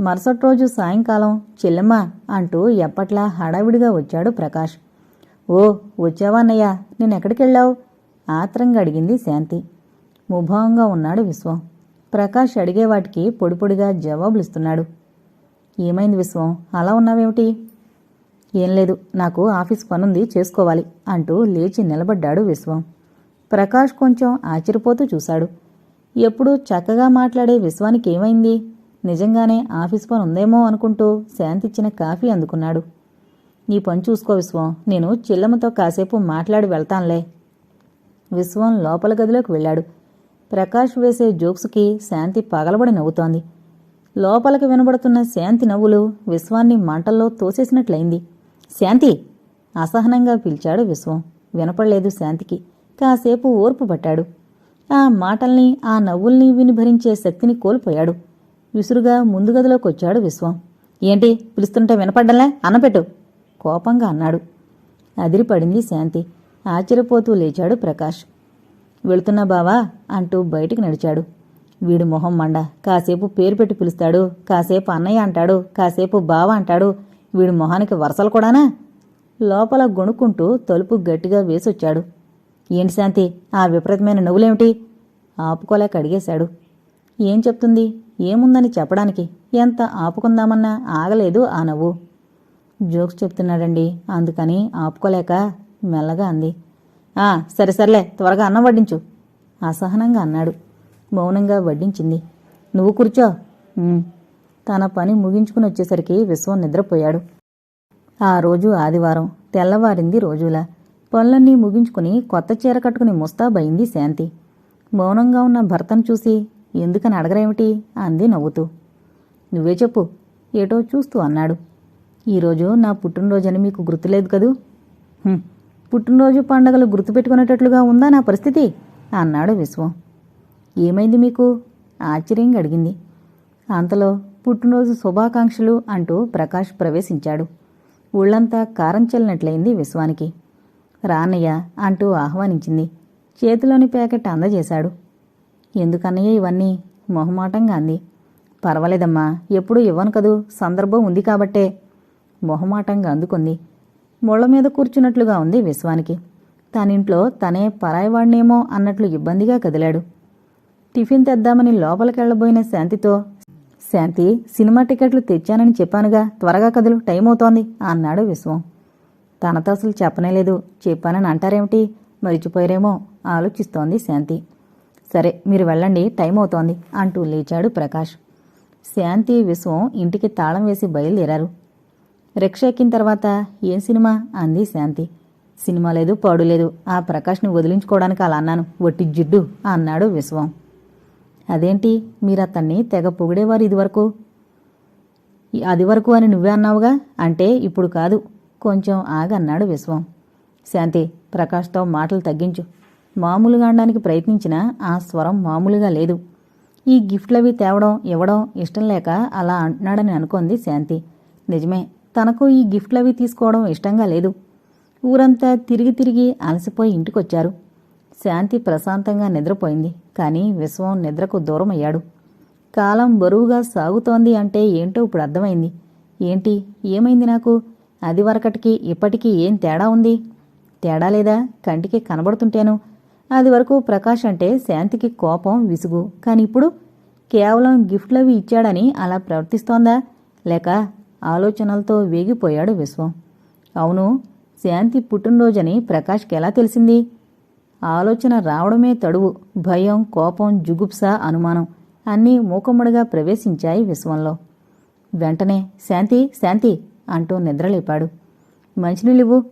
మరుసటి రోజు సాయంకాలం చెల్లెమ్మ అంటూ ఎప్పట్లా హడావిడిగా వచ్చాడు ప్రకాష్. ఓ వచ్చావా నేనెక్కడికెళ్ళావు? ఆత్రంగా అడిగింది శాంతి. ముభావంగా ఉన్నాడు విశ్వం. ప్రకాష్ అడిగే వాటికి పొడిపొడిగా జవాబులిస్తున్నాడు ఏమైంది విశ్వం? అలా ఉన్నావేమిటి? ఏం లేదు నాకు ఆఫీస్ పనుంది చేసుకోవాలి అంటూ లేచి నిలబడ్డాడు విశ్వం. ప్రకాష్ కొంచెం ఆశ్చర్యపోతూ చూశాడు. ఎప్పుడూ చక్కగా మాట్లాడే విశ్వానికి ఏమైంది నిజంగానే ఆఫీస్ పని ఉందేమో అనుకుంటూ శాంతిచ్చిన కాఫీ అందుకున్నాడు. నీ పని చూసుకో విశ్వం. నేను చెల్లెమ్మతో కాసేపు మాట్లాడి వెళ్తానులే. విశ్వం లోపల గదిలోకి వెళ్ళాడు. ప్రకాష్ వేసే జోక్స్కి శాంతి పగలబడి నవ్వుతోంది. లోపలికి వినబడుతున్న శాంతి నవ్వులు విశ్వాన్ని మంటల్లో తోసేసినట్లయింది. శాంతి! అసహనంగా పిలిచాడు విశ్వం. వినపడలేదు శాంతికి. కాసేపు ఓర్పు పట్టాడు. ఆ మాటల్ని ఆ నవ్వుల్ని విని భరించే శక్తిని కోల్పోయాడు. విసురుగా ముందు గదిలోకి వచ్చాడు విశ్వం. ఏంటి? పిలుస్తుంటే వినపడ్డలే? అన్నపెట్టు. కోపంగా అన్నాడు. అదిరిపడింది శాంతి. ఆశ్చర్యపోతూ లేచాడు ప్రకాష్. వెళుతున్నా బావా? అంటూ బయటికి నడిచాడు. వీడు మొహం మండ. కాసేపు పేరు పెట్టి పిలుస్తాడు. కాసేపు అన్నయ్య అంటాడు. కాసేపు బావ అంటాడు. వీడి మొహానికి వరసలు కూడానా? లోపల గొణుక్కుంటూ తలుపు గట్టిగా వేసొచ్చాడు. ఏంటి శాంతి? ఆ విపరీతమైన నవ్వులేమిటి? ఆపుకోలేక అడిగేశాడు. ఏం చెప్తుంది? ఏముందని చెప్పడానికి ఎంత ఆపుకుందామన్నా ఆగలేదు ఆ నవ్వు. జోక్స్ చెప్తున్నాడండి. అందుకని ఆపుకోలేక మెల్లగా అంది. ఆ సరే సర్లే త్వరగా అన్నం వడ్డించు. అసహనంగా అన్నాడు. మౌనంగా వడ్డించింది. నువ్వు కూర్చో. తన పని ముగించుకుని వచ్చేసరికి విశ్వం నిద్రపోయాడు. ఆ రోజు ఆదివారం తెల్లవారింది రోజులా. పనులన్నీ ముగించుకుని కొత్త చీర కట్టుకుని ముస్తాబయింది శాంతి. మౌనంగా ఉన్న భర్తను చూసి ఎందుకని అడగరేమిటి? అంది నవ్వుతూ. నువ్వే చెప్పు ఏటో చూస్తూ అన్నాడు. ఈరోజు నా పుట్టినరోజని మీకు గుర్తులేదు కదూ? పుట్టినరోజు పండగలు గుర్తుపెట్టుకునేటట్లుగా ఉందా నా పరిస్థితి? అన్నాడు విశ్వం. ఏమైంది మీకు? ఆశ్చర్యంగా అడిగింది. అంతలో పుట్టినరోజు శుభాకాంక్షలు అంటూ ప్రకాష్ ప్రవేశించాడు. ఊళ్ళంతా కారం చల్లినట్లయింది విశ్వానికి. రానయ్య అంటూ ఆహ్వానించింది. చేతిలోని ప్యాకెట్ అందజేశాడు. ఎందుకన్నయ్య ఇవన్నీ? మొహమాటంగా అంది పర్వాలేదమ్మా ఎప్పుడూ ఇవ్వను కదూ సందర్భం ఉంది కాబట్టే. మొహమాటంగా అందుకుంది ముళ్ళ మీద కూర్చున్నట్లుగా ఉంది విశ్వానికి. తనింట్లో తనే పరాయివాడినేమో అన్నట్లు ఇబ్బందిగా కదిలాడు. టిఫిన్ తెద్దామని లోపలికెళ్ళబోయిన శాంతితో శాంతి సినిమా టికెట్లు తెచ్చానని చెప్పానుగా త్వరగా కదులు టైం అవుతోంది అన్నాడు విశ్వం. తనతో అసలు చెప్పనేలేదు చెప్పానని అంటారేమిటి? మరిచిపోయారేమో? ఆలోచిస్తోంది శాంతి. సరే మీరు వెళ్ళండి టైం అవుతోంది అంటూ లేచాడు ప్రకాష్. శాంతి విశ్వం ఇంటికి తాళం వేసి బయలుదేరారు. రిక్షా ఎక్కిన తర్వాత ఏం సినిమా? అంది శాంతి. సినిమా లేదు పాడు లేదు ఆ ప్రకాష్ని వదిలించుకోవడానికి అలా అన్నాను వట్టి జిడ్డు అన్నాడు విశ్వం. అదేంటి మీరు అతన్ని తెగ పొగిడేవారు ఇదివరకు? అది వరకు అని నువ్వే అన్నావుగా? అంటే ఇప్పుడు కాదు కొంచెం ఆగన్నాడు విశ్వం. శాంతి ప్రకాష్తో మాటలు తగ్గించు మామూలుగా అనడానికి ప్రయత్నించినా ఆ స్వరం మామూలుగా లేదు. ఈ గిఫ్ట్లవి తేవడం ఇవ్వడం ఇష్టం లేక అలా అంటున్నాడని అనుకుంది శాంతి. నిజమే తనకు ఈ గిఫ్ట్లవి తీసుకోవడం ఇష్టంగా లేదు. ఊరంతా తిరిగి తిరిగి అలసిపోయి ఇంటికొచ్చారు. శాంతి ప్రశాంతంగా నిద్రపోయింది కానీ విశ్వం నిద్రకు దూరం అయ్యాడు కాలం బరువుగా సాగుతోంది అంటే ఏంటో ఇప్పుడు అర్థమైంది. ఏంటి ఏమైంది నాకు? అది వరకటికి ఇప్పటికీ ఏం తేడా ఉంది? తేడా లేదా? కంటికి కనబడుతుంటేను అది వరకు ప్రకాష్ అంటే శాంతికి కోపం విసుగు. కానీ ఇప్పుడు కేవలం గిఫ్ట్లవి ఇచ్చాడని అలా ప్రవర్తిస్తోందా? లేక ఆలోచనలతో వేగిపోయాడు విశ్వం. అవును శాంతి పుట్టినరోజని ప్రకాష్కి ఎలా తెలిసింది? ఆలోచన రావడమే తడువు భయం కోపం జుగుప్స అనుమానం అన్నీ మూకమ్మడిగా ప్రవేశించాయి విశ్వంలో. వెంటనే శాంతి శాంతి అంటూ నిద్రలేపాడు. మంచినీళ్ళివ్వు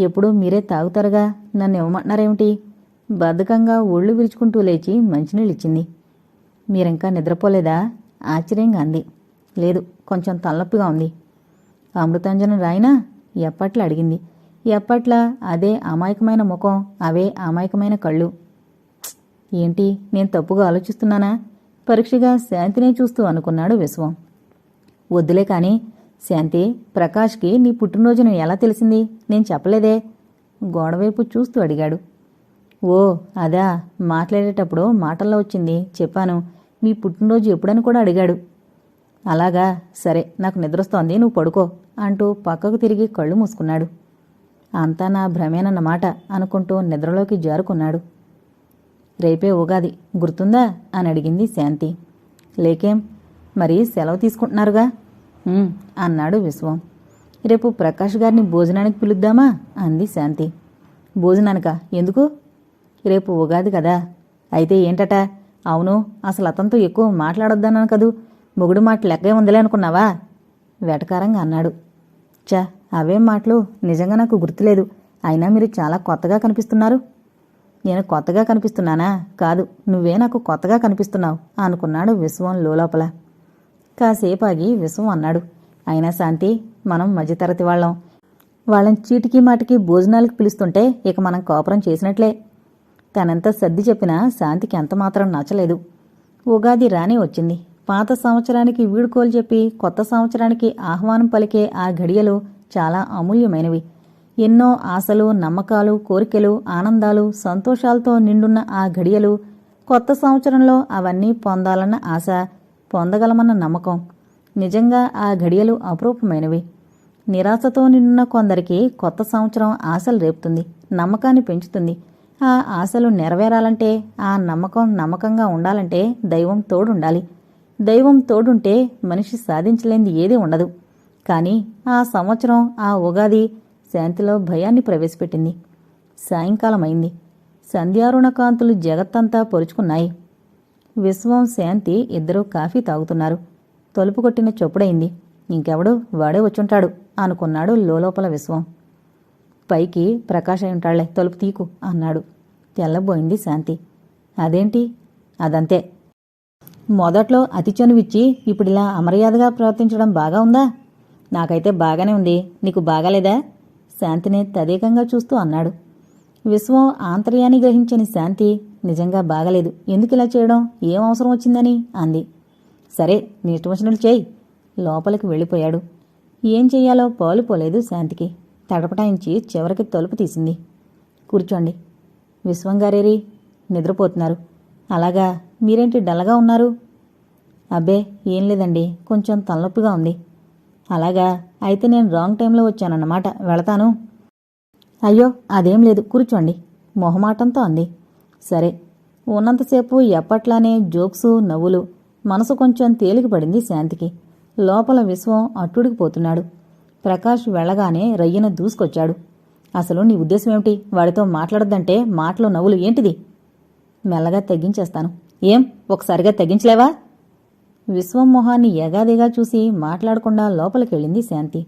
ఎప్పుడూ మీరే తాగుతారుగా? నన్ను ఇవ్వమంటున్నారేమిటి? బద్ధకంగా ఒళ్ళు విరుచుకుంటూ లేచి మంచినీళ్ళిచ్చింది. మీరింకా నిద్రపోలేదా? ఆశ్చర్యంగా అంది. లేదు కొంచెం తలనొప్పిగా ఉంది. అమృతాంజనం రాయినా? ఎప్పట్లా అడిగింది. ఎప్పట్లా? అదే అమాయకమైన ముఖం అవే అమాయకమైన కళ్ళు. ఏంటి? నేను తప్పుగా ఆలోచిస్తున్నానా? పరీక్షగా శాంతినే చూస్తూ అనుకున్నాడు విశ్వం. వద్దులే కాని శాంతి ప్రకాష్కి నీ పుట్టినరోజున ఎలా తెలిసింది? నేను చెప్పలేదే. గోడవైపు చూస్తూ అడిగాడు. ఓ అదా. మాట్లాడేటప్పుడు మాటల్లో వచ్చింది. చెప్పాను. మీ పుట్టినరోజు ఎప్పుడని కూడా అడిగాడు. అలాగా. సరే నాకు నిద్రొస్తోంది. నువ్వు పడుకో అంటూ పక్కకు తిరిగి కళ్ళు మూసుకున్నాడు. అంతా నా భ్రమేనన్నమాట అనుకుంటూ నిద్రలోకి జారుకున్నాడు. రేపే ఉగాది. గుర్తుందా? అని అడిగింది శాంతి. లేకేం? మరి సెలవు తీసుకుంటున్నారుగా? అన్నాడు విశ్వం. రేపు ప్రకాష్ గారిని భోజనానికి పిలుద్దామా? అంది శాంతి. భోజనానికా? ఎందుకు? రేపు ఉగాది కదా. అయితే ఏంటట? అవును అసలు అతనితో ఎక్కువ మాట్లాడొద్దన్నాను కదూ. మొగుడు మాట లెక్కే ఉందిలే అనుకున్నావా? వెటకారంగా అన్నాడు. చా అవేం మాటలు? నిజంగా నాకు గుర్తులేదు. అయినా మీరు చాలా కొత్తగా కనిపిస్తున్నారు. నేను కొత్తగా కనిపిస్తున్నానా? కాదు నువ్వే నాకు కొత్తగా కనిపిస్తున్నావు అనుకున్నాడు విశ్వం లోపల కాసేపు ఆగి విశ్వం అన్నాడు. అయినా శాంతి మనం మధ్యతరగతి వాళ్ళం. వాళ్ళని చీటికి మాటికి భోజనాలకు పిలుస్తుంటే ఇక మనం కోపరం చేసినట్లే. తనంత సర్ది చెప్పినా శాంతికి ఎంతమాత్రం నచ్చలేదు. ఉగాది రానే వచ్చింది. పాత సంవత్సరానికి వీడుకోలు చెప్పి కొత్త సంవత్సరానికి ఆహ్వానం పలికే ఆ ఘడియలు చాలా అమూల్యమైనవి. ఎన్నో ఆశలు నమ్మకాలు కోరికలు ఆనందాలు సంతోషాలతో నిండున్న ఆ ఘడియలు కొత్త సంవత్సరంలో అవన్నీ పొందాలన్న ఆశ పొందగలమన్న నమ్మకం. నిజంగా ఆ ఘడియలు అపురూపమైనవి. నిరాశతో నిండున్న కొందరికి కొత్త సంవత్సరం ఆశలు రేపుతుంది నమ్మకాన్ని పెంచుతుంది. ఆ ఆశలు నెరవేరాలంటే ఆ నమ్మకం నమ్మకంగా ఉండాలంటే దైవం తోడుండాలి. దైవం తోడుంటే మనిషి సాధించలేంది ఏదీ ఉండదు. కానీ ఆ సంవత్సరం ఆ ఉగాది శాంతిలో భయాన్ని ప్రవేశపెట్టింది. సాయంకాలం అయింది సంధ్యారుణ కాంతులు జగత్తంతా పొరుచుకున్నాయి. విశ్వం శాంతి ఇద్దరూ కాఫీ తాగుతున్నారు. తలుపు కొట్టిన చొప్పుడైంది. ఇంకెవడు వాడే వచ్చుంటాడు అనుకున్నాడు లోలోపల విశ్వం. పైకి ప్రకాశం ఉంటాళ్ళే తలుపు తీకు అన్నాడు. తెల్లబోయింది శాంతి. అదేంటి? అదంతే. మొదట్లో అతి చనువిచ్చి ఇప్పుడిలా అమర్యాదగా ప్రవర్తించడం బాగా ఉందా? నాకైతే బాగానే ఉంది. నీకు బాగాలేదా? శాంతిని తదేకంగా చూస్తూ అన్నాడు. విశ్వం ఆంతర్యాన్ని గ్రహించని శాంతి నిజంగా బాగలేదు. ఎందుకు ఇలా చేయడం? ఏం అవసరం వచ్చిందని? అంది. సరే నీ ఇష్టం చేయి. లోపలికి వెళ్ళిపోయాడు. ఏం చెయ్యాలో పాలుపోలేదు శాంతికి. తడపటాయించి చివరికి తలుపు తీసింది. కూర్చోండి. విశ్వంగారేరి నిద్రపోతున్నారు. అలాగా మీరేంటి డల్లగా ఉన్నారు? అబ్బే ఏం లేదండి. కొంచెం తలనొప్పిగా ఉంది. అలాగా అయితే నేను రాంగ్ టైంలో వచ్చానన్నమాట. వెళతాను. అయ్యో అదేం లేదు. కూర్చోండి. మొహమాటంతో అంది. సరే. ఉన్నంతసేపు ఎప్పట్లానే జోక్సు నవ్వులు మనసు కొంచెం తేలిక పడింది శాంతికి. లోపల విశ్వం అట్టుడికిపోతున్నాడు ప్రకాష్ వెళ్ళగానే రయ్యన దూసుకొచ్చాడు. అసలు నీ ఉద్దేశం ఏమిటి? వాడితో మాట్లాడొద్దంటే మాటలో నవ్వులు ఏంటిది? మెల్లగా తగ్గించేస్తాను ఏం? ఒకసారిగా తగ్గించలేవా విశ్వం మొహాన్ని ఎగాదిగా చూసి మాట్లాడకుండా లోపలికెళ్ళింది శాంతి.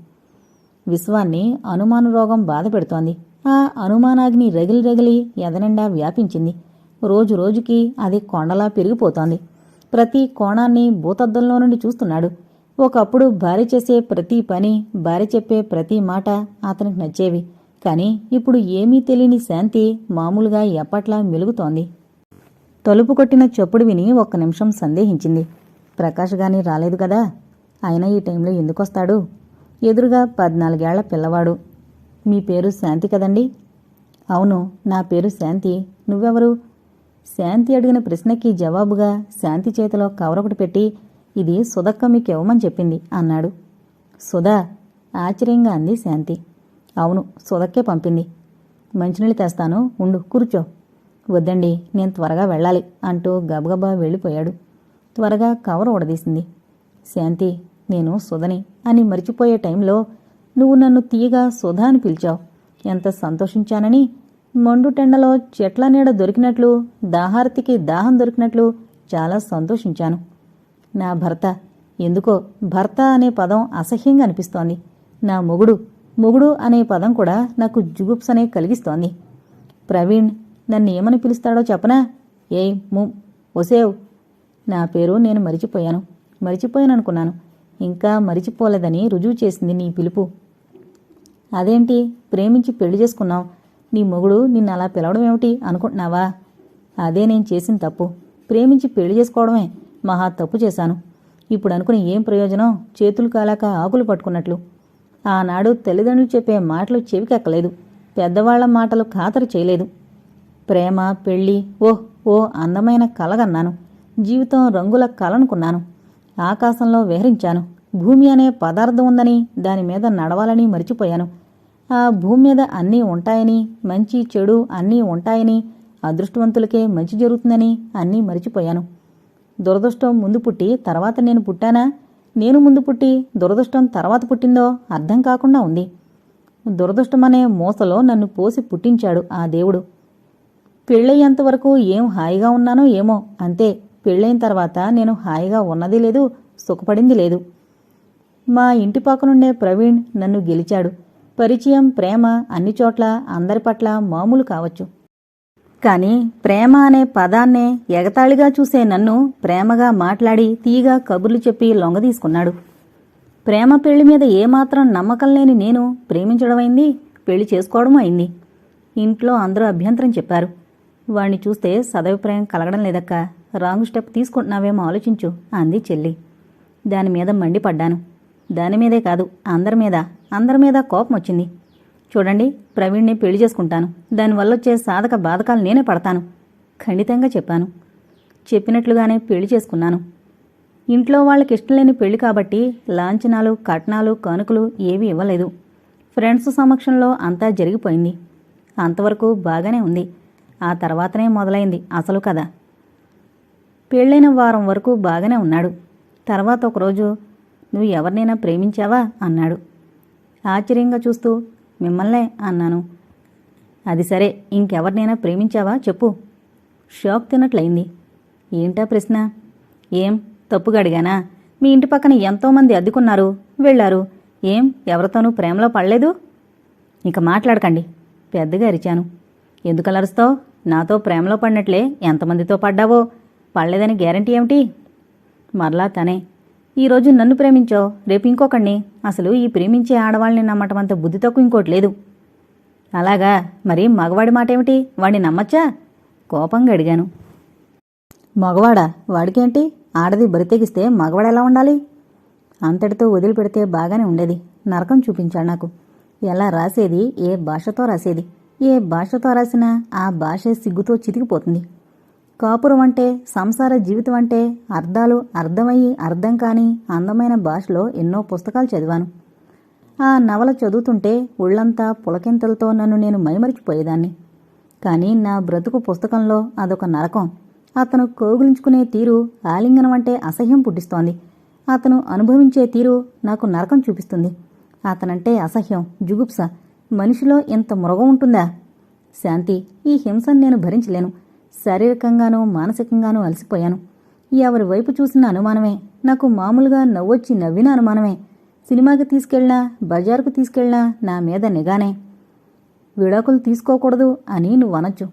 విశ్వాన్ని అనుమాన రోగం బాధ పెడుతోంది. ఆ అనుమానాగ్ని రగిలి రగిలి ఎదనిండా వ్యాపించింది. రోజు రోజుకి అది కొండలా పెరిగిపోతోంది. ప్రతి కోణాన్ని భూతద్దంలో నుండి చూస్తున్నాడు. ఒకప్పుడు భార్య చేసే ప్రతి పని భార్య చెప్పే ప్రతి మాట అతనికి నచ్చేవి. కానీ ఇప్పుడు ఏమీ తెలియని శాంతి మామూలుగా ఎప్పట్లా మెలుగుతోంది. తలుపు కొట్టిన చప్పుడు విని ఒక్క నిమిషం సందేహించింది. ప్రకాష్ గాని రాలేదు కదా? అయినా ఈ టైంలో ఎందుకొస్తాడు? ఎదురుగా పద్నాలుగేళ్ళ పిల్లవాడు. మీ పేరు శాంతి కదండి? అవును నా పేరు శాంతి. నువ్వెవరు? శాంతి అడిగిన ప్రశ్నకి జవాబుగా శాంతి చేతిలో కవరొకటి పెట్టి ఇది సుధక్క మీకు ఇవ్వమని చెప్పింది అన్నాడు. సుధా ఆశ్చర్యంగా అంది శాంతి. అవును సుధక్కే పంపింది. మంచినీళ్ళు తెస్తాను ఉండు కూర్చో. వద్దండి నేను త్వరగా వెళ్ళాలి అంటూ గబగబా వెళ్ళిపోయాడు. త్వరగా కవర్ ఉడదీసింది శాంతి నేను సుధని అని మర్చిపోయే టైంలో నువ్వు నన్ను తీయగా సుధా అని పిలిచావు. ఎంత సంతోషించానని. మండుటెండలో చెట్ల నీడ దొరికినట్లు దాహారతికి దాహం దొరికినట్లు చాలా సంతోషించాను. నా భర్త. ఎందుకో భర్త అనే పదం అసహ్యంగా అనిపిస్తోంది. నా మొగుడు మొగుడు అనే పదం కూడా నాకు జుగుప్సనే కలిగిస్తోంది. ప్రవీణ్ నన్ను ఏమని పిలుస్తాడో చెప్పనా? ఏయ్ ము ఒసేవ్. నా పేరు నేను మరిచిపోయాను. మరిచిపోయాననుకున్నాను. ఇంకా మరిచిపోలేదని రుజువు చేసింది నీ పిలుపు. అదేంటి? ప్రేమించి పెళ్ళి చేసుకున్నావు. నీ మొగుడు నిన్ను అలా పిలవడం ఏమిటి అనుకుంటున్నావా? అదే నేను చేసిన తప్పు. ప్రేమించి పెళ్ళి చేసుకోవడమే. మహా తప్పు చేశాను. ఇప్పుడు అనుకుని ఏం ప్రయోజనం? చేతులు కాలాక ఆకులు పట్టుకున్నట్లు. ఆనాడు తల్లిదండ్రులు చెప్పే మాటలు చెవికెక్కలేదు. పెద్దవాళ్ళ మాటలు ఖాతరు చేయలేదు. ప్రేమ పెళ్ళి ఓహ్ ఓ అందమైన కలగన్నాను. జీవితం రంగుల కలనుకున్నాను. ఆకాశంలో విహరించాను. భూమి అనే పదార్థం ఉందని దాని మీద నడవాలని మరిచిపోయాను. ఆ భూమి మీద అన్నీ ఉంటాయని మంచి చెడు అన్నీ ఉంటాయని అదృష్టవంతులకే మంచి జరుగుతుందని అన్నీ మరిచిపోయాను. దురదృష్టం ముందు పుట్టి తర్వాత నేను పుట్టానా? నేను ముందు పుట్టి దురదృష్టం తర్వాత పుట్టిందో అర్థం కాకుండా ఉంది. దురదృష్టమనే మూసలో నన్ను పోసి పుట్టించాడు ఆ దేవుడు. పెళ్ళయ్యేంత వరకు ఏం హాయిగా ఉన్నానో ఏమో అంతే. పెళ్ళైన తర్వాత నేను హాయిగా ఉన్నది లేదు సుఖపడింది లేదు. మా ఇంటి పక్కనుండే ప్రవీణ్ నన్ను గెలిచాడు. పరిచయం ప్రేమ అన్ని చోట్ల అందరి పట్ల మామూలు కావచ్చు. కానీ ప్రేమ అనే పదాన్నే ఎగతాళిగా చూసే నన్ను ప్రేమగా మాట్లాడి తీగా కబుర్లు చెప్పి లొంగదీసుకున్నాడు ప్రేమ పెళ్ళి మీద ఏమాత్రం నమ్మకం లేని నేను ప్రేమించడమైంది పెళ్ళి చేసుకోవడం అయింది. ఇంట్లో అందరూ అభ్యంతరం చెప్పారు. వాణ్ణి చూస్తే సదభిప్రాయం కలగడం లేదక్క. రాంగ్ స్టెప్ తీసుకుంటున్నావేమో ఆలోచించు అంది చెల్లి. దాని మీద మండిపడ్డాను. దాని మీదే కాదు అందరి మీద అందరి మీద కోపం వచ్చింది చూడండి ప్రవీణ్ని పెళ్ళి చేసుకుంటాను. దానివల్ల వచ్చే సాధక బాధకాలు నేనే పడతాను. ఖండితంగా చెప్పాను. చెప్పినట్లుగానే పెళ్ళి చేసుకున్నాను. ఇంట్లో వాళ్ళకి ఇష్టం లేని పెళ్ళి కాబట్టి లాంఛనాలు కట్నాలు కానుకలు ఏవీ ఇవ్వలేదు. ఫ్రెండ్స్ సమక్షంలో అంతా జరిగిపోయింది. అంతవరకు బాగానే ఉంది. ఆ తర్వాతనే మొదలైంది అసలు కథ. పెళ్ళైన వారం వరకు బాగానే ఉన్నాడు. తర్వాత ఒకరోజు నువ్వు ఎవరినైనా ప్రేమించావా? అన్నాడు. ఆశ్చర్యంగా చూస్తూ మిమ్మల్నే అన్నాను. అది సరే ఇంకెవరినైనా ప్రేమించావా? చెప్పు. షాక్ తిన్నట్లయింది. ఏంటా ప్రశ్న? ఏం? తప్పుగా అడిగానా? మీ ఇంటి పక్కన ఎంతోమంది అద్దుకున్నారు. వెళ్ళారు. ఏం? ఎవరితోనూ ప్రేమలో పడలేదు? ఇక మాట్లాడకండి. పెద్దగా అరిచాను. ఎందుకు అలరుస్తావు నాతో ప్రేమలో పడినట్లే ఎంతమందితో పడ్డావో? పడలేదని గ్యారంటీ ఏమిటి? మరలా తనే ఈరోజు నన్ను ప్రేమించావు. రేపు ఇంకొకడిని అసలు ఈ ప్రేమించే ఆడవాళ్ళని నమ్మటం అంత బుద్ధి తక్కువ ఇంకోటి లేదు. అలాగా? మరి మగవాడి మాట ఏమిటి వాడిని నమ్మచ్చా? కోపంగా అడిగాను. మగవాడా? వాడికేంటి? ఆడది బరితెగిస్తే మగవాడు ఎలా ఉండాలి? అంతటితో వదిలిపెడితే బాగానే ఉండేది. నరకం చూపించాడు నాకు. ఎలా రాసేది? ఏ భాషతో రాసేది? ఏ భాషతో రాసినా ఆ భాష సిగ్గుతో చితికిపోతుంది. కాపురం అంటే సంసార జీవితం అంటే అర్థాలు అర్థమయ్యి అర్థం కాని అందమైన భాషలో ఎన్నో పుస్తకాలు చదివాను. ఆ నవల చదువుతుంటే ఒళ్ళంతా పులకింతలతో నన్ను నేను మైమరిచిపోయేదాన్ని. కానీ నా బ్రతుకు పుస్తకంలో అదొక నరకం. అతను కోగులించుకునే తీరు ఆలింగనం అంటే అసహ్యం పుట్టిస్తోంది. అతను అనుభవించే తీరు నాకు నరకం చూపిస్తుంది. అతనంటే అసహ్యం జుగుప్స. మనిషిలో ఇంత మృగం ఉంటుందా? శాంతి ఈ హింసను నేను భరించలేను. శారీరకంగానూ మానసికంగానూ అలసిపోయాను. ఎవరి వైపు చూసిన అనుమానమే నాకు మామూలుగా నవ్వొచ్చి నవ్విన అనుమానమే. సినిమాకి తీసుకెళ్ళినా బజారుకు తీసుకెళ్ళినా నా మీద నిగానే విడాకులు తీసుకోకూడదు అని నువ్వు అనొచ్చు.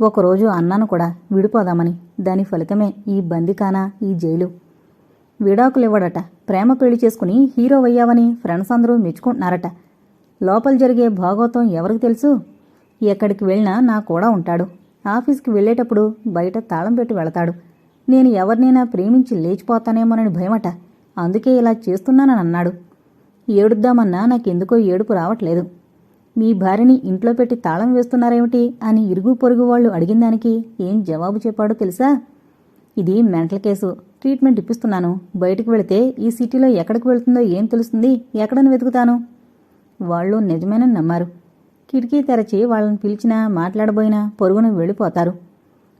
ఒకరోజు అన్నాను కూడా విడిపోదామని. దాని ఫలితమే ఈ బందికానా ఈ జైలు. విడాకులు ఇవ్వడట ప్రేమ పెళ్ళి చేసుకుని హీరో అయ్యావని ఫ్రెండ్స్ అందరూ మెచ్చుకుంటున్నారట. లోపల జరిగే భాగోతం ఎవరికి తెలుసు? ఎక్కడికి వెళ్ళినా నా కూడా ఉంటాడు. ఆఫీస్కి వెళ్ళేటప్పుడు బయట తాళం పెట్టి వెళతాడు. నేను ఎవరినైనా ప్రేమించి లేచిపోతానేమోనని భయమట. అందుకే ఇలా చేస్తున్నానని అన్నాడు. ఏడుద్దామన్నా నాకెందుకో ఏడుపు రావట్లేదు. మీ భార్యని ఇంట్లో పెట్టి తాళం వేస్తున్నారేమిటి అని ఇరుగు పొరుగు వాళ్ళు అడిగిన దానికి ఏం జవాబు చెప్పాడో తెలుసా? ఇది మెంటల్ కేసు. ట్రీట్మెంట్ ఇప్పిస్తున్నాను. బయటకు వెళితే ఈ సిటీలో ఎక్కడికి వెళ్తుందో ఏం తెలుస్తుంది? ఎక్కడని వెతుకుతాను? వాళ్ళు నిజమేనని నమ్మారు. కిటికీ తెరచి వాళ్ళని పిలిచినా మాట్లాడబోయినా పొరుగున వెళ్ళిపోతారు.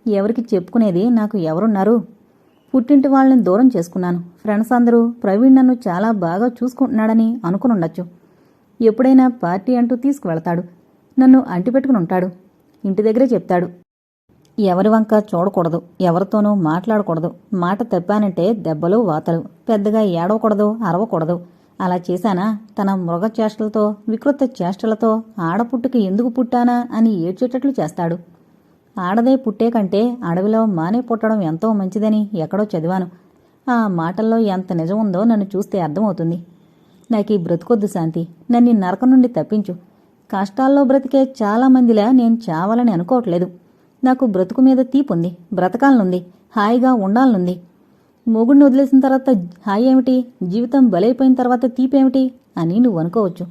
ఎవరికి చెప్పుకునేది నాకు ఎవరున్నారు? పుట్టింటి వాళ్ళని దూరం చేసుకున్నాను. ఫ్రెండ్స్ అందరూ ప్రవీణ్ నన్ను చాలా బాగా చూసుకుంటున్నాడని అనుకునుండొచ్చు. ఎప్పుడైనా పార్టీ అంటూ తీసుకువెళతాడు. నన్ను అంటిపెట్టుకుని ఉంటాడు. ఇంటి దగ్గరే చెప్తాడు. ఎవరి వంక చూడకూడదు. ఎవరితోనూ మాట్లాడకూడదు. మాట తప్పానంటే దెబ్బలు వాతలు. పెద్దగా ఏడవకూడదు అరవకూడదు. అలా చేశానా? తన మృగ చేష్టలతో వికృత చేష్టలతో ఆడపుట్టుకి ఎందుకు పుట్టానా అని ఏడ్చేటట్లు చేస్తాడు. ఆడదే పుట్టే కంటే అడవిలో మానే పుట్టడం ఎంతో మంచిదని ఎక్కడో చదివాను. ఆ మాటల్లో ఎంత నిజం ఉందో నన్ను చూస్తే అర్థమవుతుంది. నాకు ఈ బ్రతుకొద్దు శాంతి. నన్ను నరకం నుండి తప్పించు. కష్టాల్లో బ్రతికే చాలా మందిలా నేను చావాలని అనుకోవట్లేదు. నాకు బ్రతుకు మీద తీపుంది. బ్రతకాలనుంది. హాయిగా ఉండాలనుంది. మొగుడిని వదిలేసిన తర్వాత హాయి ఏమిటి? జీవితం బలైపోయిన తర్వాత తీపేమిటి అని నువ్వు అనుకోవచ్చు.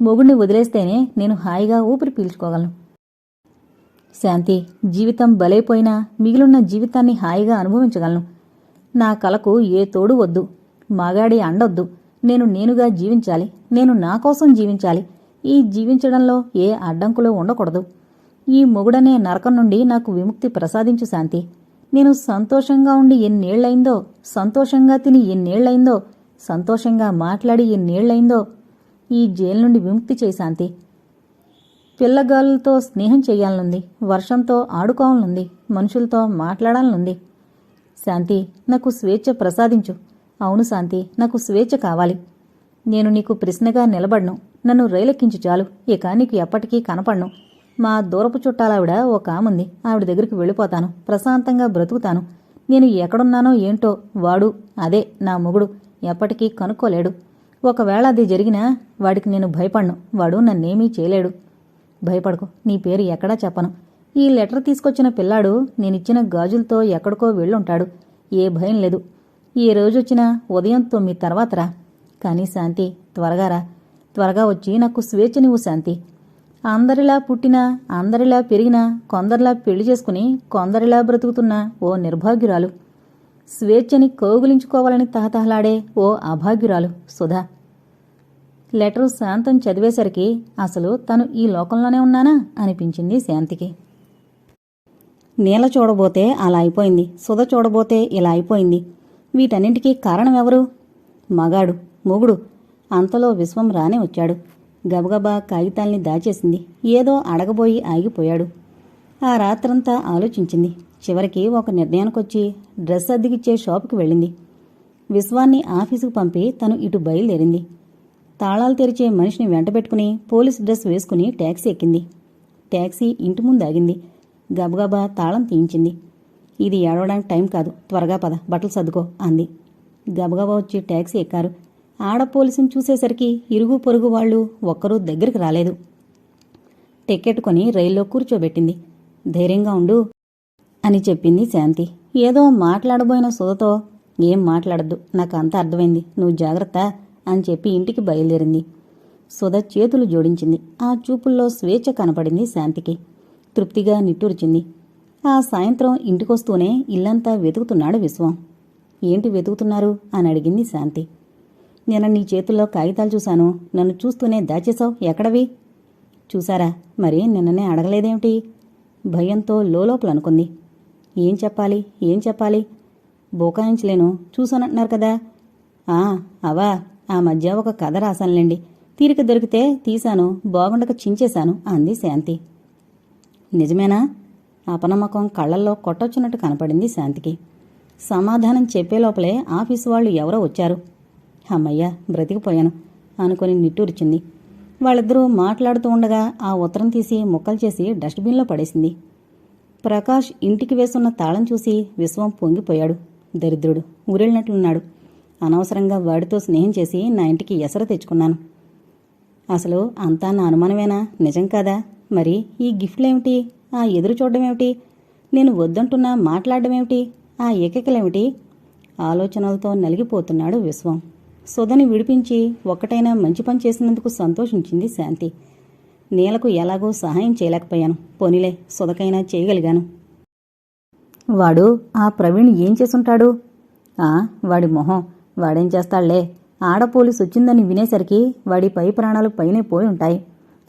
మొగుడిని వదిలేస్తేనే నేను హాయిగా ఊపిరి పీల్చుకోగలను. శాంతి జీవితం బలైపోయినా మిగిలిన జీవితాన్ని హాయిగా అనుభవించగలను. నా కలకు ఏ తోడు వద్దు. మాగాడి అండొద్దు. నేను నేనుగా జీవించాలి. నేను నా కోసం జీవించాలి. ఈ జీవించడంలో ఏ అడ్డంకులు ఉండకూడదు. ఈ మొగుడనే నరకం నుండి నాకు విముక్తి ప్రసాదించు శాంతి. నేను సంతోషంగా ఉండి ఎన్నేళ్ళైందో సంతోషంగా తిని ఎన్నేళ్ళైందో సంతోషంగా మాట్లాడి ఎన్నేళ్ళైందో ఈ జైలు నుండి విముక్తి చేశాంతి పిల్లగాళ్ళతో స్నేహం చేయాలనుంది వర్షంతో ఆడుకోవాలనుంది మనుషులతో మాట్లాడాలనుంది. శాంతి నాకు స్వేచ్ఛ ప్రసాదించు. అవును శాంతి నాకు స్వేచ్ఛ కావాలి. నేను నీకు ప్రశ్నగా నిలబడను. నన్ను రైలెక్కించు చాలు. ఇక నీకు ఎప్పటికీ కనపడను. మా దూరపు చుట్టాలావిడ ఒక ఆముంది ఆవిడ దగ్గరికి వెళ్ళిపోతాను. ప్రశాంతంగా బ్రతుకుతాను. నేను ఎక్కడున్నానో ఏంటో వాడు అదే నా మొగుడు. ఎప్పటికీ కనుక్కోలేడు. ఒకవేళ అది జరిగినా వాడికి నేను భయపడను. వాడు నన్నేమీ చేయలేడు. భయపడకు. నీ పేరు ఎక్కడా చెప్పను. ఈ లెటర్ తీసుకొచ్చిన పిల్లాడు నేనిచ్చిన గాజులతో ఎక్కడికో వెళ్ళుంటాడు. ఏ భయం లేదు. ఈ రోజొచ్చిన ఉదయం తొమ్మిది తర్వాతరా. కానీ శాంతి త్వరగా రా త్వరగా వచ్చి నాకు స్వేచ్ఛనివ్వు శాంతి. అందరిలా పుట్టినా అందరిలా పెరిగినా కొందరిలా పెళ్ళి చేసుకుని కొందరిలా బ్రతుకుతున్న ఓ నిర్భాగ్యురాలు. స్వేచ్ఛని కౌగులించుకోవాలని తహతహలాడే ఓ అభాగ్యురాలు సుధా. లెటరు శాంతం చదివేసరికి అసలు తను ఈ లోకంలోనే ఉన్నానా అనిపించింది శాంతికి. నీల చూడబోతే అలా అయిపోయింది సుధ చూడబోతే ఇలా అయిపోయింది. వీటన్నింటికీ కారణం ఎవరు? మగాడు మొగుడు. అంతలో విశ్వం రానే వచ్చాడు. గబగబా కాగితాల్ని దాచేసింది. ఏదో అడగబోయి ఆగిపోయాడు. ఆ రాత్రంతా ఆలోచించింది. చివరికి ఒక నిర్ణయానికొచ్చి డ్రెస్ అద్దెకిచ్చే షాపుకి వెళ్ళింది. విశ్వాన్ని ఆఫీసుకు పంపి తను ఇటు బయలుదేరింది. తాళాలు తెరిచే మనిషిని వెంటబెట్టుకుని పోలీస్ డ్రెస్ వేసుకుని ట్యాక్సీ ఎక్కింది. ట్యాక్సీ ఇంటి ముందు ఆగింది. గబగబా తాళం తీయించింది. ఇది ఏడవడానికి టైం కాదు. త్వరగా పద. బట్టలు సర్దుకో అంది. గబగబా వచ్చి ట్యాక్సీ ఎక్కారు. ఆడపోలీసుని చూసేసరికి ఇరుగు పొరుగు వాళ్ళు ఒక్కరూ దగ్గరికి రాలేదు. టికెట్ కొని రైల్లో కూర్చోబెట్టింది. ధైర్యంగా ఉండు అని చెప్పింది శాంతి. ఏదో మాట్లాడబోయిన సుధతో ఏం మాట్లాడద్దు నాకు అంతా అర్థమైంది నువ్వు జాగ్రత్త అని చెప్పి ఇంటికి బయలుదేరింది. సుధ చేతులు జోడించింది. ఆ చూపుల్లో స్వేచ్ఛ కనపడింది శాంతికి. తృప్తిగా నిట్టూర్చింది. ఆ సాయంత్రం ఇంటికొస్తూనే ఇల్లంతా వెతుకుతున్నాడు విశ్వం. ఏంటి వెతుకుతున్నారు అని అడిగింది శాంతి. నిన్న నీ చేతుల్లో కాగితాలు చూశాను. నన్ను చూస్తూనే దాచేశావు. ఎక్కడవి? చూసారా మరి నిన్ననే అడగలేదేమిటి? భయంతో లోలోపల అనుకుంది. ఏం చెప్పాలి? ఏం చెప్పాలి? బోకాయించలేను. చూసానంటున్నారు కదా. ఆ అవా. ఆ మధ్య ఒక కథ రాశానులేండి. తీరిక దొరికితే తీశాను. బాగుండక చించేశాను అంది శాంతి. నిజమేనా? అపనమ్మకం కళ్ళల్లో కొట్టొచ్చినట్టు కనపడింది శాంతికి. సమాధానం చెప్పే లోపలే ఆఫీసు వాళ్ళు ఎవరో వచ్చారు. అమ్మయ్యా బ్రతికిపోయాను అనుకుని నిట్టూర్చింది. వాళ్ళిద్దరూ మాట్లాడుతూ ఉండగా ఆ ఉత్తరం తీసి ముక్కలు చేసి డస్ట్బిన్లో పడేసింది. ప్రకాష్ ఇంటికి వేసున్న తాళం చూసి విశ్వం పొంగిపోయాడు. దరిద్రుడు ఊరెళ్ళినట్లున్నాడు. అనవసరంగా వాడితో స్నేహం చేసి నా ఇంటికి ఎసర తెచ్చుకున్నాను. అసలు అంతా నా అనుమానమేనా? నిజం కాదా? మరి ఈ గిఫ్ట్లేమిటి? ఆ ఎదురు చూడడమేమిటి? నేను వద్దంటున్నా మాట్లాడడమేమిటి? ఆ ఏకకలేమిటి? ఆలోచనలతో నలిగిపోతున్నాడు విశ్వం. సుధని విడిపించి ఒక్కటైనా మంచి పని చేసినందుకు సంతోషించింది శాంతి. నీలకు ఎలాగో సహాయం చేయలేకపోయాను. పోనీలే సుధకైనా చేయగలిగాను. వాడు ఆ ప్రవీణ్ ఏం చేసుంటాడు ఆ వాడి మొహం. వాడేం చేస్తాడులే ఆడపోలీసు వచ్చిందని వినేసరికి వాడి పై ప్రాణాలు పైనే పోయి ఉంటాయి.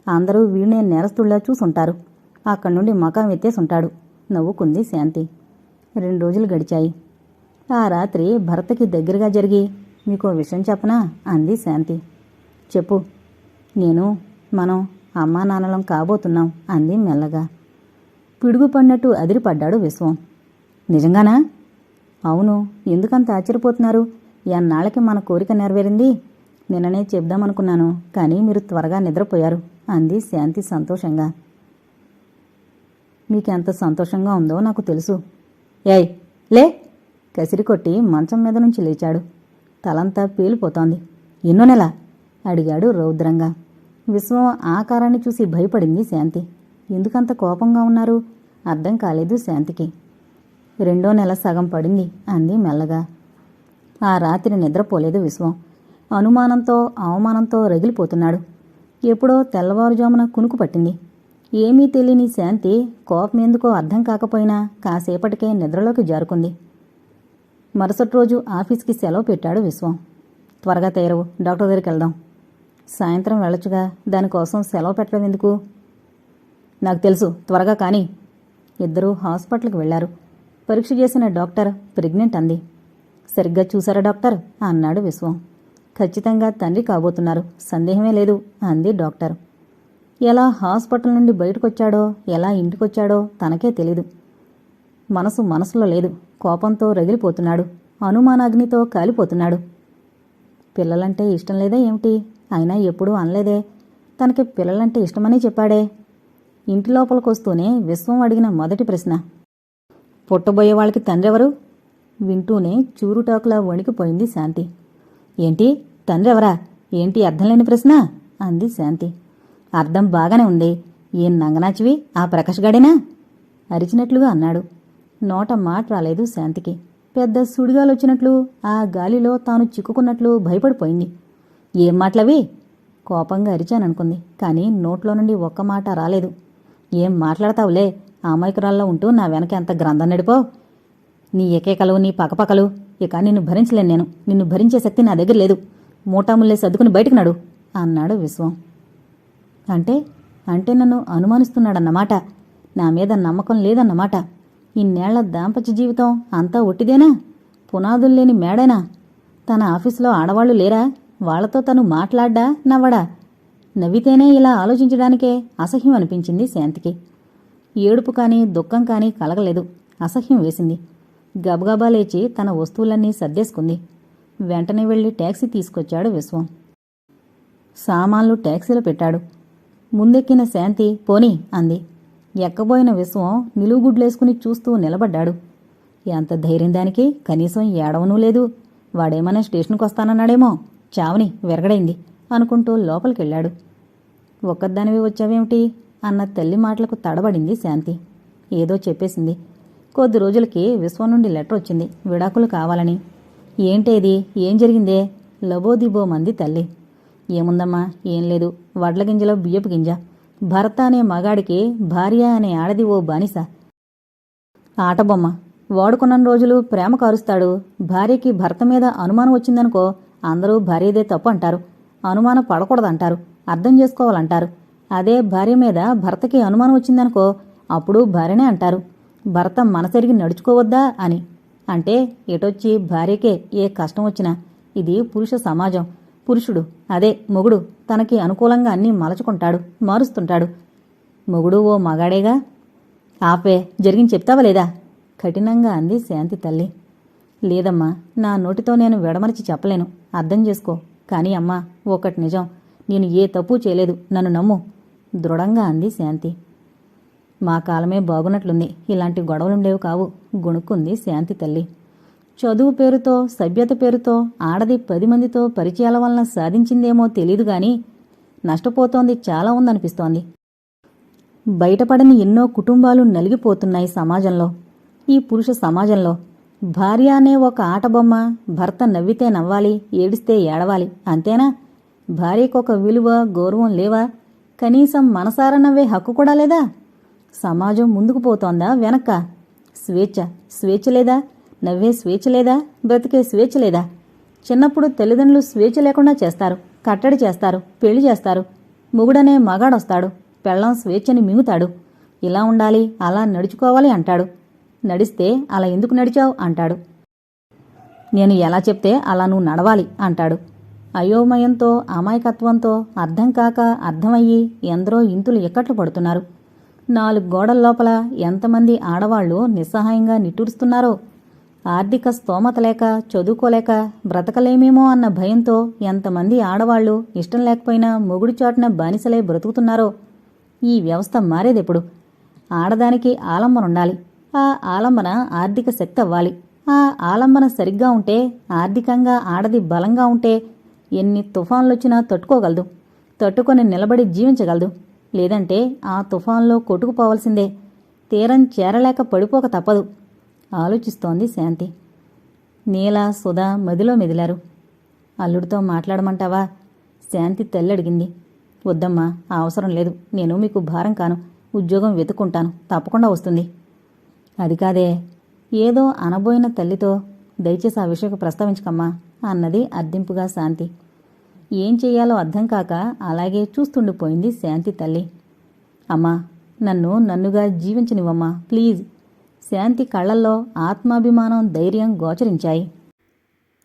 అందరూ వీణే నేరస్తుల్లా చూసుంటారు. అక్కడి నుండి మకాం ఎత్తేసుంటాడు. నవ్వుకుంది శాంతి. రెండు రోజులు గడిచాయి. ఆ రాత్రి భర్తకి దగ్గరగా జరిగి మీకు విషయం చెప్పనా? అంది శాంతి. చెప్పు. నేను మనం అమ్మా నాన్నలం కాబోతున్నాం అంది మెల్లగా. పిడుగు పడినట్టు అదిరిపడ్డాడు విశ్వం. నిజంగానా? అవును. ఎందుకంత ఆశ్చర్యపోతున్నారు? ఎన్నాళ్ళకి మన కోరిక నెరవేరింది? నిన్ననే చెప్దామనుకున్నాను కానీ మీరు త్వరగా నిద్రపోయారు అంది శాంతి సంతోషంగా. మీకెంత సంతోషంగా ఉందో నాకు తెలుసు. ఏయ్ లే! కసిరి కొట్టి మంచం మీద నుంచి లేచాడు. తలంతా పేలిపోతోంది. ఎన్నో నెల? అడిగాడు రౌద్రంగా. విశ్వం ఆకారాన్ని చూసి భయపడింది శాంతి. ఎందుకంత కోపంగా ఉన్నారు? అర్థం కాలేదు శాంతికి. రెండో నెల సగం పడింది అంది మెల్లగా. ఆ రాత్రి నిద్రపోలేదు విశ్వం. అనుమానంతో అవమానంతో రగిలిపోతున్నాడు. ఎప్పుడో తెల్లవారుజామున కునుకు పట్టింది. ఏమీ తెలియని శాంతి కోపం ఎందుకో అర్థం కాకపోయినా కాసేపటికే నిద్రలోకి జారుకుంది. మరుసటి రోజు ఆఫీస్కి సెలవు పెట్టాడు విశ్వం. త్వరగా తయారవు. డాక్టర్ దగ్గరికి వెళ్దాం. సాయంత్రం వెళ్ళొచ్చుగా. దానికోసం సెలవు పెట్టడం ఎందుకు? నాకు తెలుసు. త్వరగా కానీ. ఇద్దరూ హాస్పిటల్కి వెళ్ళారు పరీక్ష చేసిన డాక్టర్ ప్రెగ్నెంట్ అంది. సరిగ్గా చూసారా డాక్టర్? అన్నాడు విశ్వం. ఖచ్చితంగా తండ్రి కాబోతున్నారు. సందేహమే లేదు అంది డాక్టర్. ఎలా హాస్పిటల్ నుండి బయటకొచ్చాడో? ఎలా ఇంటికొచ్చాడో తనకే తెలీదు. మనసు మనసులో లేదు. కోపంతో రగిలిపోతున్నాడు. అనుమానాగ్నితో కాలిపోతున్నాడు. పిల్లలంటే ఇష్టం లేదా ఏమిటి? అయినా ఎప్పుడూ అనలేదే. తనకి పిల్లలంటే ఇష్టమని చెప్పాడే. ఇంటి లోపలికొస్తూనే విశ్వం అడిగిన మొదటి ప్రశ్న. పుట్టబోయే వాళ్ళకి తండ్రెవరు? వింటూనే చూరుటాకులా వణికిపోయింది శాంతి. ఏంటి? తండ్రెవరా? ఏంటి అర్థం లేని ప్రశ్న? అంది శాంతి. అర్థం బాగానే ఉంది. ఏం నంగనాచివి? ఆ ప్రకాష్ గాడేనా? అరిచినట్లుగా అన్నాడు. నోట మాట రాలేదు శాంతికి. పెద్ద సుడిగాలొచ్చినట్లు ఆ గాలిలో తాను చిక్కుకున్నట్లు భయపడిపోయింది. ఏం మాటలవి కోపంగా అరిచాననుకుంది కానీ నోట్లో నుండి ఒక్క మాట రాలేదు. ఏం మాట్లాడతావులే? అమాయకురాల్లో ఉంటూ నా వెనక ఎంత గ్రంథం నడిపో. నీ ఎకేకలు నీ పకపకలు ఇక నిన్ను భరించలేను నేను. నిన్ను భరించే శక్తి నా దగ్గర లేదు. మూటాముల్లే సర్దుకుని బయటకు నడు అన్నాడు విశ్వం. అంటే? అంటే నన్ను అనుమానిస్తున్నాడన్నమాట. నా మీద నమ్మకం లేదన్నమాట. ఇన్నేళ్ళ దాంపత్య జీవితం అంతా ఒట్టిదేనా? పునాదులు లేని మేడేనా? తన ఆఫీసులో ఆడవాళ్ళు లేరా? వాళ్ళతో తను మాట్లాడ్డా? నవ్వడా? నవ్వితేనే ఇలా ఆలోచించడానికే అసహ్యం అనిపించింది శాంతికి. ఏడుపు కానీ దుఃఖం కానీ కలగలేదు. అసహ్యం వేసింది. గబగబా లేచి తన వస్తువులన్నీ సర్దేసుకుంది. వెంటనే వెళ్ళి ట్యాక్సీ తీసుకొచ్చాడు విశ్వం. సామాన్లు ట్యాక్సీలో పెట్టాడు. ముందెక్కిన శాంతి పోనీ అంది. ఎక్కబోయిన విశ్వం నిలువుగుడ్లేసుకుని చూస్తూ నిలబడ్డాడు. ఎంత ధైర్యం దానికి కనీసం ఏడవనూ లేదు. వాడేమైనా స్టేషన్కి వస్తానన్నాడేమో చావని విరగడైంది అనుకుంటూ లోపలికెళ్ళాడు. ఒక్కదానివి వచ్చావేమిటి? అన్న తల్లి మాటలకు తడబడింది శాంతి. ఏదో చెప్పేసింది. కొద్ది రోజులకి విశ్వం నుండి లెటర్ వచ్చింది. విడాకులు కావాలని. ఏంటేది ఏం జరిగిందే? లబోదిబో మంది తల్లి. ఏముందమ్మా? ఏం లేదు. వడ్ల గింజలో బియ్యపు గింజ. భర్త అనే మగాడికి భార్య అనే ఆడది ఓ బానిస. ఆటబొమ్మ వాడుకున్న రోజులు ప్రేమ కారుస్తాడు. భార్యకి భర్త మీద అనుమానం వచ్చిందనుకో అందరూ భార్యదే తప్పు అంటారు. అనుమానం పడకూడదంటారు. అర్థం చేసుకోవాలంటారు. అదే భార్య మీద భర్తకి అనుమానం వచ్చిందనుకో అప్పుడు భార్యనే అంటారు. భర్త మనసెరిగి నడుచుకోవద్దా అని. అంటే ఎటొచ్చి భార్యకే ఏ కష్టం వచ్చినా. ఇది పురుష సమాజం. పురుషుడు. అదే మొగుడు. తనకి అనుకూలంగా అన్నీ మలచుకుంటాడు మారుస్తుంటాడు. మొగుడు ఓ మగాడేగా? ఆపే జరిగింది చెప్తావా లేదా? కఠినంగా అంది శాంతి తల్లి. లేదమ్మా నా నోటితో నేను విడమరిచి చెప్పలేను. అర్థం చేసుకో. కానీ అమ్మా ఒకటి నిజం. నేను ఏ తప్పు చేయలేదు. నన్ను నమ్ము. దృఢంగా అంది శాంతి. మా కాలమే బాగున్నట్లుంది. ఇలాంటి గొడవలుండేవి కావు. గొణుక్కుంది శాంతి తల్లి. చదువు పేరుతో సభ్యత పేరుతో ఆడది పది మందితో పరిచయాల వలన సాధించిందేమో తెలీదు గాని నష్టపోతోంది చాలా ఉందనిపిస్తోంది. బయటపడని ఎన్నో కుటుంబాలు నలిగిపోతున్నాయి సమాజంలో. ఈ పురుష సమాజంలో భార్య అనే ఒక ఆటబొమ్మ భర్త నవ్వితే నవ్వాలి ఏడిస్తే ఏడవాలి అంతేనా? భార్యకొక విలువ గౌరవం లేవా? కనీసం మనసారా నవ్వే హక్కు కూడా లేదా? సమాజం ముందుకు పోతోందా వెనక్క? స్వేచ్ఛ స్వేచ్ఛ లేదా? నవ్వే స్వేచ్ఛ లేదా? బ్రతికే స్వేచ్ఛ లేదా? చిన్నప్పుడు తల్లిదండ్రులు స్వేచ్ఛ లేకుండా చేస్తారు. కట్టడి చేస్తారు. పెళ్ళి చేస్తారు. మొగుడనే మగాడొస్తాడు. పెళ్ళం స్వేచ్ఛని మింగుతాడు. ఇలా ఉండాలి అలా నడుచుకోవాలి అంటాడు. నడిస్తే అలా ఎందుకు నడిచావు? అంటాడు. నేను ఎలా చెప్తే అలా నువ్వు నడవాలి అంటాడు. అయోమయంతో అమాయకత్వంతో అర్థం కాక అర్థమయ్యి ఎందరో ఇంతులు ఇక్కట్లు పడుతున్నారు. నాలుగు గోడల లోపల ఎంతమంది ఆడవాళ్ళు నిస్సహాయంగా నిట్టూరుస్తున్నారో ఆర్థిక స్తోమత లేక చదువుకోలేక బ్రతకలేమేమో అన్న భయంతో ఎంతమంది ఆడవాళ్ళు ఇష్టం లేకపోయినా మొగుడి చోటున బానిసలే బ్రతుకుతున్నారో. ఈ వ్యవస్థ మారేదెప్పుడు? ఆడదానికి ఆలంబన ఉండాలి ఆ ఆలంబన ఆర్థిక శక్తి అవ్వాలి ఆ ఆలంబన సరిగ్గా ఉంటే ఆర్థికంగా ఆడది బలంగా ఉంటే ఎన్ని తుఫాన్లొచ్చినా తట్టుకోగలదు. తట్టుకొని నిలబడి జీవించగలదు. లేదంటే ఆ తుఫాన్లో కొట్టుకుపోవలసిందే. తీరం చేరలేక పడిపోక తప్పదు. ఆలోచిస్తోంది శాంతి. నీల సుధా మదిలో మెదిలారు. అల్లుడితో మాట్లాడమంటావా? శాంతి తెల్లడిగింది. వద్దమ్మా అవసరం లేదు. నేను మీకు భారం కాను. ఉద్యోగం వెతుక్కుంటాను. తప్పకుండా వస్తుంది. అది కాదే. ఏదో అనబోయిన తల్లితో దయచేసి ఆ విషయం ప్రస్తావించకమ్మా అన్నది అర్థింపుగా శాంతి. ఏం చెయ్యాలో అర్థం కాక అలాగే చూస్తుండిపోయింది శాంతి తల్లి. అమ్మా నన్ను నన్నుగా జీవించనివ్వమ్మా. ప్లీజ్. శాంతి కళ్ళల్లో ఆత్మాభిమానం ధైర్యం గోచరించాయి.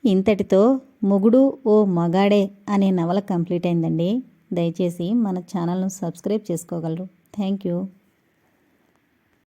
ఇంతటితో మొగుడు ఓ మగాడే అనే నవల కంప్లీట్ అయిందండి. దయచేసి మన ఛానల్ను సబ్స్క్రైబ్ చేసుకోగలరు. Thank you.